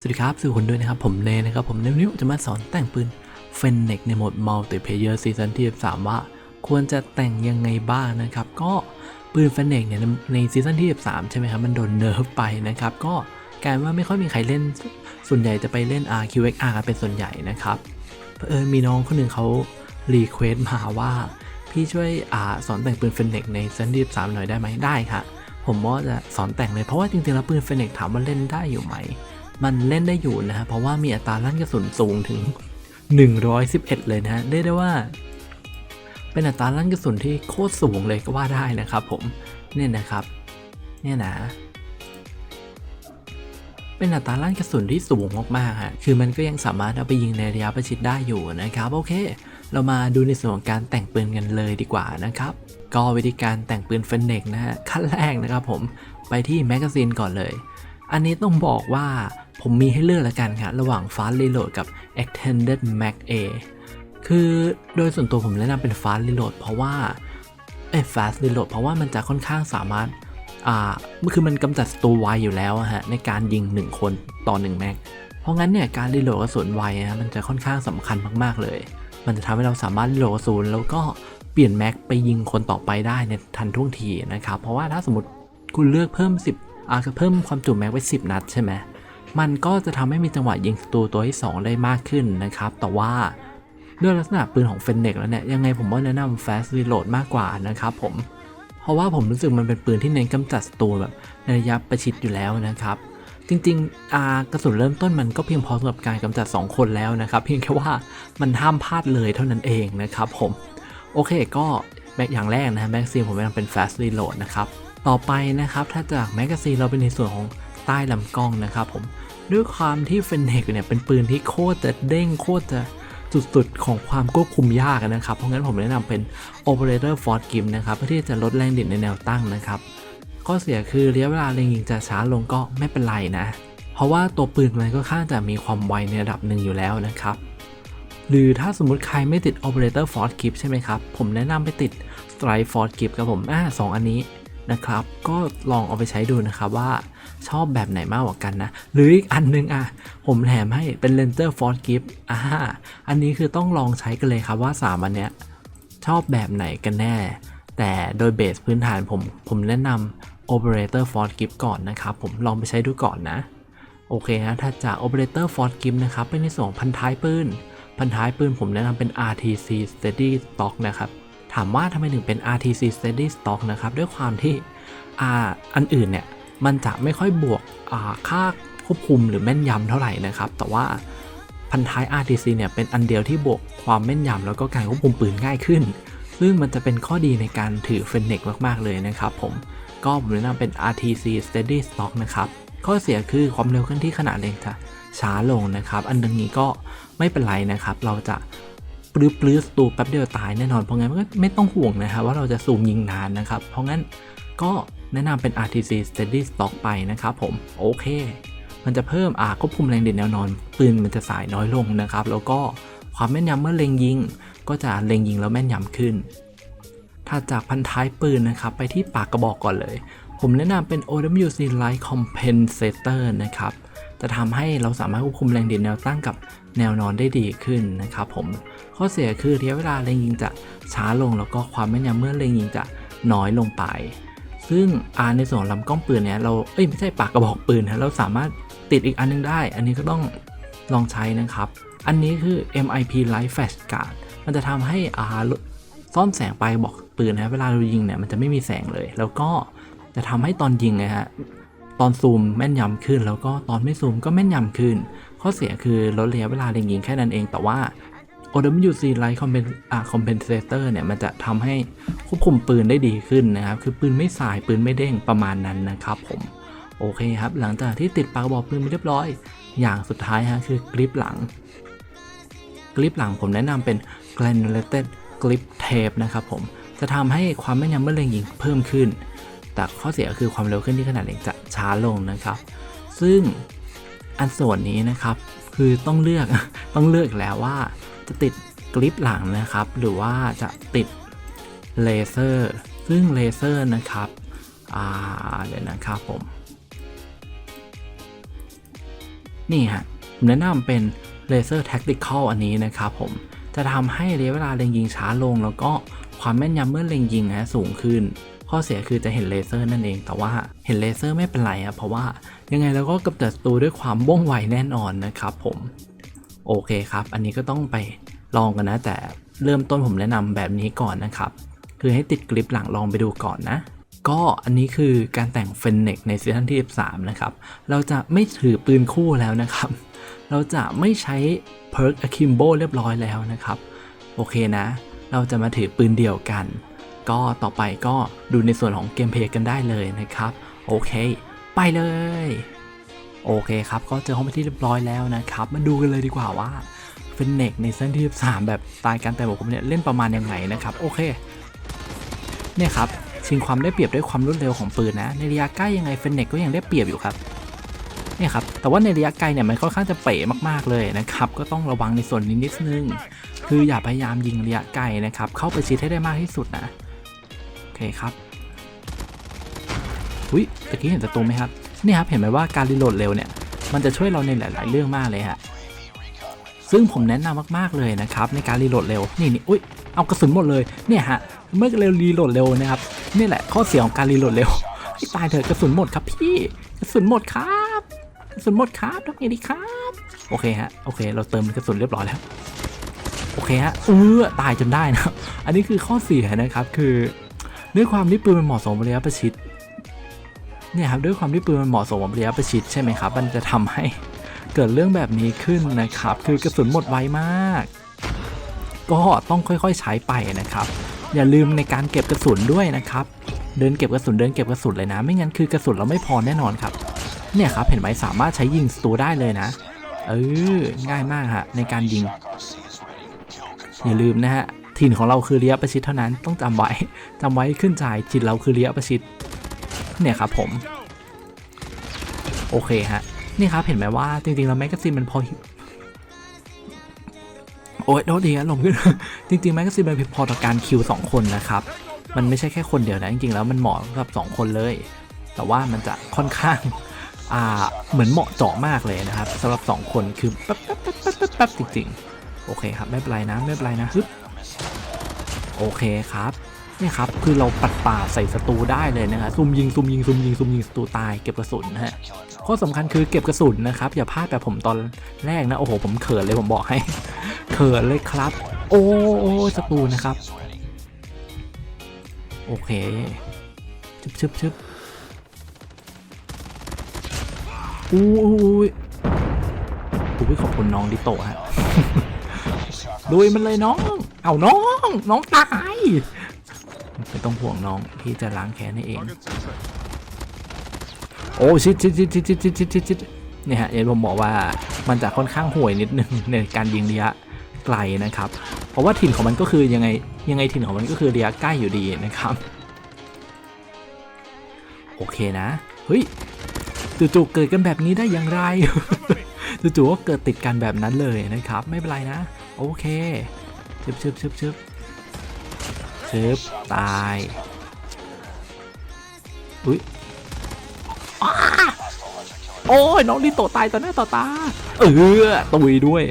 สวัสดีครับสื่อคนด้วยนะครับ ผมเนนะครับ ผมในวันนี้ผมจะมาสอนแต่งปืนเฟนเนกในโหมดมัลติเพเยอร์ซีซันที่13ว่าควรจะแต่งยังไงบ้างนะครับ ก็ปืนเฟนเนกเนี่ยในซีซันที่13ใช่ไหมครับ มันโดนเนิร์ฟไปนะครับ ก็กลายว่าไม่ค่อยมีใครเล่น ส่วนใหญ่จะไปเล่น RQXR กันเป็นส่วนใหญ่นะครับเผอิญมีน้องคนหนึ่งเขารีเควสมาว่า พี่ช่วยอาสอนแต่งปืนเฟนเนกในซีซันที่13หน่อยได้ไหมได้ค่ะผมว่าจะสอนแต่งเลยเพราะว่าจริงๆแล้วปืนเฟนเนกถามว่าเล่นได้อยู่ไหม มันเล่นได้อยู่นะฮะเพราะว่ามีอัตราลั่นกระสุนสูงถึง 111 เลยนะฮะเรียกได้ว่า เป็นอัตราลั่นกระสุนที่โคตรสูงเลยก็ว่าได้นะครับ ผมเนี่ยนะครับ เนี่ยนะเป็นอัตราลั่นกระสุนที่สูงมากๆฮะ คือมันก็ยังสามารถเอาไปยิงในระยะประชิดได้อยู่นะครับ โอเค เรามาดูในส่วนของการแต่งปืนกันเลยดีกว่านะครับ ก็วิธีการแต่งปืนเฟนเนกนะฮะ ขั้นแรกนะครับผม ไปที่แมกกาซีนก่อนเลย อันนี้ต้องบอกว่าผมมีให้เลือกแล้วกันครับระหว่าง Fast Reload กับ Extended Mag A คือโดยส่วนตัวผมแนะนำเป็น Fast Reload เพราะว่าเอ้ Fast Reload เพราะว่ามันจะค่อนข้างสามารถอ่าคือมันกำจัดศัตรูไวอยู่แล้วฮะในการยิง 1 คนต่อ 1 แม็กเพราะงั้นเนี่ยการรีโหลดกระสุนไวนะมันจะค่อนข้างสำคัญมากๆเลย มันจะทำให้เราสามารถรีโหลดกระสุนแล้วก็เปลี่ยนแม็กไปยิงคนต่อไปได้ในทันท่วงทีนะครับเพราะว่าถ้าสมมติคุณเลือกเพิ่ม 10 อ่าเพิ่มความจุแม็กไว้ 10 นัดใช่ไหมมันก็จะทำให้มีจังหวะยิงศัตรูตัวที่ 2 ได้มากขึ้นนะครับ แต่ว่าด้วยลักษณะปืนของเฟนเนกแล้วเนี่ย ยังไงผมว่าแนะนำ Fast Reload มากกว่านะครับผม เพราะว่าผมรู้สึกมันเป็นปืนที่เน้นกำจัดศัตรูแบบในระยะประชิดอยู่แล้วนะครับ จริงๆอากระสุนเริ่มต้นมันก็เพียงพอสำหรับการกำจัด 2 คนแล้วนะครับ เพียงแค่ว่ามันห้ามพลาดเลยเท่านั้นเองนะครับผม โอเคก็แม็กอย่างแรกนะฮะแม็กซีนผมแนะนำเป็น Fast Reload นะครับ ต่อไปนะครับ ถ้าจากแมกกาซีนเราเป็นในส่วนของใต้ลำกล้องนะครับผมด้วยความที่เฟนเนกเนี่ยเป็นปืนที่โคตรจะเด้งโคตรจะสุดๆ ของความควบคุมยากนะครับ เพราะงั้นผมแนะนำเป็น Operator Force g i m นะครับ เพื่อที่จะลดแรงดิ่นในแนวตั้งนะครับ ข้อเสียคือระยะเวลาเล็งยิงจะช้าลงก็ไม่เป็นไรนะ เพราะว่าตัวปืนมันก็ค่อนข้างจะมีความไวในระดับหนึ่งอยู่แล้วนะครับ หรือถ้าสมมุติใครไม่ติด Operator Force Grip ใช่ไหมครับ ผมแนะนำไปติด Strike Force Grip ครับผมอ่าสองอันนี้ นะครับ ก็ลองเอาไปใช้ดูนะครับว่าชอบแบบไหนมากกว่ากันนะ หรืออีกอันนึงอะ ผมแถมให้เป็น Ranger Force Grip อ่าอันนี้คือต้องลองใช้กันเลยครับว่า 3 อันเนี้ยชอบแบบไหนกันแน่ แต่โดยเบสพื้นฐานผม ผมแนะนำ Operator Force Grip ก่อนนะครับ ผมลองไปใช้ดูก่อนนะ โอเคฮะถ้าจาก Operator Force Grip นะครับ เป็นในส่วนของพันท้ายปืน พันท้ายปืนผมแนะนำเป็น RTC Steady Stock นะครับ ถามว่าทำไมถึงเป็น RTC Steady Stock นะครับ ด้วยความที่อันอื่นเนี่ย มันจะไม่ค่อยบวกค่าควบคุมหรือแม่นยำเท่าไหร่นะครับ แต่ว่าพันท้าย RTC เนี่ยเป็นอันเดียวที่บวกความแม่นยำแล้วก็การควบคุมปืนง่ายขึ้น ซึ่งมันจะเป็นข้อดีในการถือเฟนเนกมาก ๆ เลยนะครับผม ก็ผมแนะนำเป็น RTC Steady Stock นะครับ ข้อเสียคือความเร็วเคลื่อนที่ขนาดเล็กจะช้าลงนะครับ อันดังนี้ก็ไม่เป็นไรนะครับ เราจะ ปลื้อปลื้อตูแป๊บเดียวตายแน่นอนเพราะงั้นก็ไม่ต้องห่วงนะครับว่าเราจะซูมยิงนานนะครับ เพราะงั้นก็แนะนำเป็น RTC Steady Stock ไปนะครับผมโอเค มันจะเพิ่มอาควบคุมแรงเด่นแนวนอน ปืนมันจะสายน้อยลงนะครับ แล้วก็ความแม่นยำเมื่อเล็งยิง ก็จะเล็งยิงแล้วแม่นยำขึ้นถ้าจากพันท้ายปืนนะครับ ไปที่ปากกระบอกก่อนเลย ผมแนะนำเป็น OWC Light Compensator นะครับ จะทำให้เราสามารถควบคุมแรงเด่นแนวตั้งกับ แนวนอนได้ดีขึ้นนะครับผมข้อเสียคือระยะเวลาเล็งยิงจะช้าลงแล้วก็ความแม่นยำเมื่อเล็งยิงจะน้อยลงไป ซึ่งอาในส่วนลำกล้องปืนเนี่ยเราเอ้ยไม่ใช่ปากกระบอกปืนนะเราสามารถติดอีกอันนึงได้ อันนี้ก็ต้องลองใช้นะครับ อันนี้คือ MIP Light Flash Guard มันจะทำให้อาซ่อนแสงไปบอกปืนนะเวลาเรายิงเนี่ยมันจะไม่มีแสงเลย แล้วก็จะทำให้ตอนยิงนะฮะ ตอนซูมแม่นยำขึ้น แล้วก็ตอนไม่ซูมก็แม่นยำขึ้น ข้อเสียคือลดระยะเวลาเล็งยิงแค่นั้นเอง แต่ว่า OWC Light Compen compensator เนี่ย มันจะทำให้ควบคุมปืนได้ดีขึ้นนะครับ คือปืนไม่สายปืนไม่เด้งประมาณนั้นนะครับผม โอเคครับ หลังจากที่ติดปากกระบอกปืนไปเรียบร้อย อย่างสุดท้ายฮะคือกริปหลัง กริปหลังผมแนะนำเป็น granulated grip tape นะครับผม จะทำให้ความแม่นยำเมื่อเล็งยิงเพิ่มขึ้น แต่ข้อเสียก็คือความเร็วขึ้นที่ขนาดเล็กจะช้าลงนะครับ ซึ่งอันส่วนนี้นะครับ คือต้องเลือกต้องเลือกแล้วว่าจะติดกริปหลังนะครับ หรือว่าจะติดเลเซอร์ ซึ่งเลเซอร์นะครับอ่าเดี๋ยวนะครับผม นี่ฮะผมแนะนำเป็น Laser Tactical อันนี้นะครับผมจะทำให้ระยะเวลาเล็งยิงช้าลง แล้วก็ความแม่นยำเมื่อเล็งยิงนะสูงขึ้น ข้อเสียคือจะเห็นเลเซอร์นั่นเอง แต่ว่าเห็นเลเซอร์ไม่เป็นไรอะเพราะว่ายังไงเราก็กำจัดศัตรูด้วยความว่องไวแน่นอนนะครับผมโอเคครับ อันนี้ก็ต้องไปลองกันนะ แต่เริ่มต้นผมแนะนำแบบนี้ก่อนนะครับ คือให้ติดกริปหลังลองไปดูก่อนนะ ก็อันนี้คือการแต่งเฟนเนกในซีซั่นที่ 13 นะครับ เราจะไม่ถือปืนคู่แล้วนะครับ เราจะไม่ใช้เพิร์กอะคิมโบเรียบร้อยแล้วนะครับ โอเคนะ เราจะมาถือปืนเดียวกัน ก็ต่อไปก็ดูในส่วนของเกมเพลย์กันได้เลยนะครับ โอเค ไปเลย โอเคครับ ก็เจอห้องไปที่เรียบร้อยแล้วนะครับ มาดูกันเลยดีกว่าว่าเฟนเนกในซีซั่นที่13แบบสไตล์การแต่งของผมเนี่ยเล่นประมาณยังไงนะครับ โอเค เนี่ยครับชิงความได้เปรียบด้วยความรวดเร็วของปืนนะ ในระยะใกล้ยังไงเฟนเนกก็ยังได้เปรียบอยู่ครับเนี่ยครับ แต่ว่าในระยะไกลเนี่ยมันค่อนข้างจะเป๋มากๆเลยนะครับ ก็ต้องระวังในส่วนนี้นิดนึง คืออย่าพยายามยิงระยะไกลนะครับ เข้าไปชิดให้ได้มากที่สุดนะ เคครับอุ้ยตะกี้เห็นศัตรูไหมครับ นี่ครับ เห็นไหมว่าการรีโหลดเร็วเนี่ย มันจะช่วยเราในหลาย ๆ เรื่องมากเลยฮะ ซึ่งผมแนะนำมากๆเลยนะครับ ในการรีโหลดเร็ว นี่นี่อุ้ย เอากระสุนหมดเลย เนี่ยฮะ เมื่อเร็วรีโหลดเร็วนะครับ นี่แหละข้อเสียของการรีโหลดเร็วตายเถอะกระสุนหมดครับพี่ กระสุนหมดครับ กระสุนหมดครับทำไงดีครับ โอเคฮะ โอเค เราเติมกระสุนเรียบร้อยแล้ว โอเคฮะ เออตายจนได้นะครับอันนี้คือข้อเสียนะครับ คือ ด้วยความที่ปืนมันเหมาะสมกับระยะประชิดเนี่ยครับด้วยความที่ปืนมันเหมาะสมกับระยะประชิดใช่ไหมครับ มันจะทำให้เกิดเรื่องแบบนี้ขึ้นนะครับ คือกระสุนหมดไวมาก ก็ต้องค่อยๆใช้ไปนะครับ อย่าลืมในการเก็บกระสุนด้วยนะครับ เดินเก็บกระสุนเดินเก็บกระสุนเลยนะ ไม่งั้นคือกระสุนเราไม่พอแน่นอนครับ เนี่ยครับเห็นไหมสามารถใช้ยิงศัตรูได้เลยนะ เออง่ายมากฮะในการยิง อย่าลืมนะฮะ ถิ่นของเราคือระยประชิดเท่านั้นต้องจำไว้จำไว้ขึ้นใจจิตเราคือระยประชิดเนี่ยครับผม โอเคฮะนี่ครับเห็นไหมว่าจริงๆแล้วแมกกาซีนมันพอโอ้ยโทษทีครับลมขึ้นจริงๆแมกกาซีนมันเพียงพอต่อการคิว 2 คนนะครับ มันไม่ใช่แค่คนเดียวนะจริงๆแล้วมันเหมาะกับ 2 คนเลย แต่ว่ามันจะค่อนข้างอ่าเหมือนเหมาะเจาะมากเลยนะครับสำหรับ 2 คนคือแป๊บแป๊บแป๊บแป๊บแป๊บแป๊บจริงๆ โอเคครับ ไม่เป็นไรนะ ไม่เป็นไรนะฮึบ โอเคครับเนี่ยครับคือเราปัดป่าใส่ศัตรูได้เลยนะครับซุ่มยิงซุ่มยิงซุ่มยิงซุ่มยิงศัตรูตายเก็บกระสุนนะฮะข้อสำคัญคือเก็บกระสุนนะครับอย่าพลาดแบบผมตอนแรกนะโอ้โหผมเขินเลยผมบอกให้เขินเลยครับ โอ้โอ้ศัตรูนะครับ โอเคชึบชึบชึบอู้อู้อู้ขอบคุณน้องดิโตฮะ ลุยมันเลยน้อง เอาน้อง น้องตายไม่ต้องห่วงน้องพี่จะล้างแค้นให้เอง โอ้ชิดชิดชิดชิดชิดชิดชิดชิดชิดเนี่ยฮะเอ็นผมบอกว่ามันจะค่อนข้างห่วยนิดนึงในการยิงระยะไกลนะครับ เพราะว่าถิ่นของมันก็คือยังไงยังไงถิ่นของมันก็คือระยะใกล้อยู่ดีนะครับ โอเคนะ เฮ้ยจู่ๆเกิดกันแบบนี้ได้อย่างไร จู่ๆก็เกิดติดกันแบบนั้นเลยนะครับ ไม่เป็นไรนะ โอเคชึบชึบชึบชึบชึบตายอุ้ยอโอ้ยน้องดิโตตายต่อหน้าต่อตา เออตุยด้วย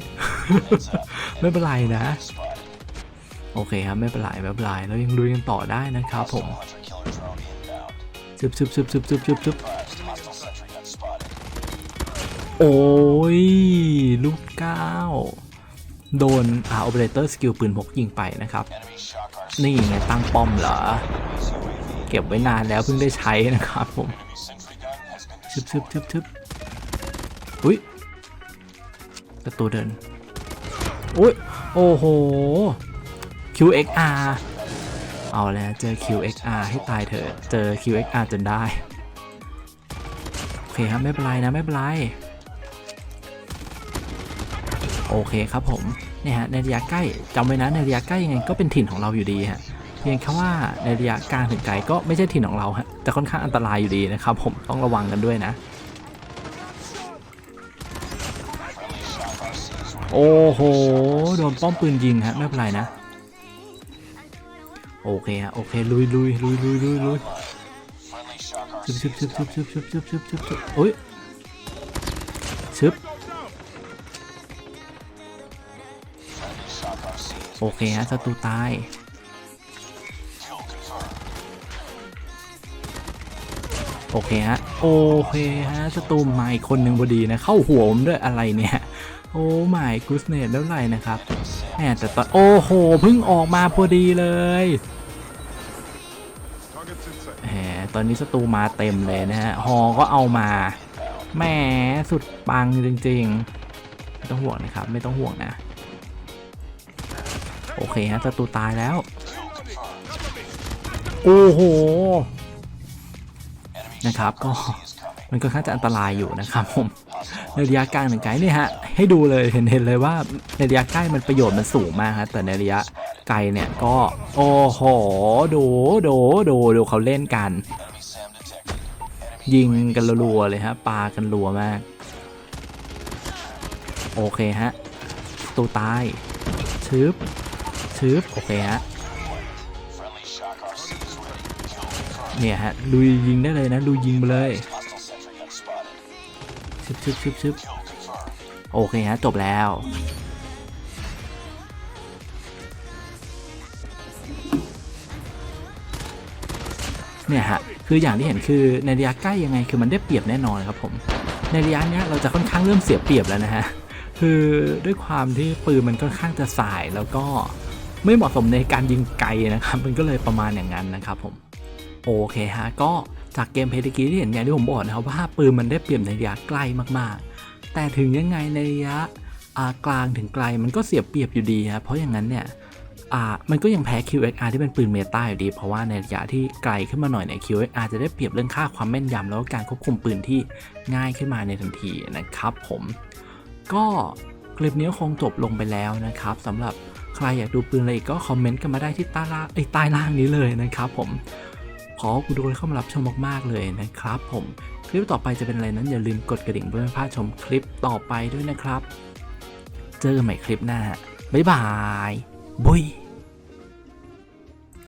ไม่เป็นไรนะ โอเคครับไม่เป็นไรไม่เป็นไรเรายังลุยกันต่อได้นะครับผมชึบชึบชึบชึบชึบชึบชึบ โอ้ย ลูกเก้า โดนอ่าโอเปอเรเตอร์สกิลปืนพกยิงไปนะครับ นี่ไงตั้งป้อมเหรอ เก็บไว้นานแล้วเพิ่งได้ใช้นะครับผมชึบชึบชึบชึบอุ้ยประตูเดิน อุ้ย โอ้โห QXR เอาแล้วเจอ QXR ให้ตายเถอะ เจอ QXR จนได้ โอเคครับไม่เป็นไรนะ ไม่เป็นไร โอเคครับผมเนี่ยฮะในระยะใกล้จำไว้นะในระยะใกล้ยังไงก็เป็นถิ่นของเราอยู่ดีฮะเพียงแค่ว่าในระยะกลางถึงไกลก็ไม่ใช่ถิ่นของเราฮะแต่ค่อนข้างอันตรายอยู่ดีนะครับ ผมต้องระวังกันด้วยนะ โอ้โหโดนป้อมปืนยิงฮะไม่เป็นไรนะ โอเคฮะโอเคลุยลุยลุยลุยลุยลุยชึบชึบชึบชึบชึบชึบชึบชึบชึบชึบโอ้ยชึบ โอเคฮะศัตรูตายโอเคฮะโอเคฮะศัตรูมาอีกคนหนึ่งพอดีนะเข้าหัวผมด้วยอะไรเนี่ยโอ้ไม่กุสเนตแล้วไรนะครับแหมแต่ตอนโอ้โหเพิ่งออกมาพอดีเลยแหมตอนนี้ศัตรูมาเต็มเลยนะฮะฮอก็เอามาแหมสุดปังจริงๆไม่ต้องห่วงนะครับ ไม่ต้องห่วงนะ โอเคฮะศัตรูตายแล้ว โอ้โห นะครับก็มันก็ค่อนข้างจะอันตรายอยู่นะครับผมในระยะกลางหนึ่งไกลเนี่ยฮะให้ดูเลยเห็นเห็นเลยว่าในระยะใกล้มันประโยชน์มันสูงมากฮะแต่ในระยะไกลเนี่ยก็ โอ้โหดูดูดูดูเขาเล่นกัน ยิงกันรัวๆเลยฮะปากันรัวมาก โอเคฮะตูตายชึบ ชึบโอเคฮะเนี่ยฮะลุยยิงได้เลยนะลุยยิงไปเลยชึบชึบชึบชึบโอเคฮะจบแล้วเนี่ยฮะคืออย่างที่เห็นคือในระยะใกล้ยังไงคือมันได้เปรียบแน่นอนครับผม ในระยะเนี้ยเราจะค่อนข้างเริ่มเสียเปรียบแล้วนะฮะคือด้วยความที่ปืนมันค่อนข้างจะสายแล้วก็ ไม่เหมาะสมในการยิงไกลนะครับ มันก็เลยประมาณอย่างนั้นนะครับผมโอเคฮะก็จากเกมเพลย์ตกี้ที่เห็นอย่างที่ผมบอกนะครับว่าปืนมันได้เปรียบในระยะใกล้มากๆ แต่ถึงยังไงในระยะกลางถึงไกลมันก็เสียเปรียบอยู่ดีครับเพราะอย่างนั้นเนี่ยมันก็ยังแพ้ QXR ที่เป็นปืนเมตาอยู่ดี เพราะว่าในระยะที่ไกลขึ้นมาหน่อยเนี่ย QXR จะได้เปรียบเรื่องค่าความแม่นยำแล้วก็การควบคุมปืนที่ง่ายขึ้นมาในทันทีนะครับผมก็คลิปนี้คงจบลงไปแล้วนะครับสำหรับ ใครอยากดูปืนอะไรอีกก็คอมเมนต์กันมาได้ที่ใต้ล่างไอ้ใต้ล่างนี้เลยนะครับผมขอคุณทุกคนเข้ามารับชมมากๆเลยนะครับผมคลิปต่อไปจะเป็นอะไรนั้นอย่าลืมกดกระดิ่งเพื่อไม่พลาดชมคลิปต่อไปด้วยนะครับ เจอกันใหม่คลิปหน้าบ๊ายบายบุย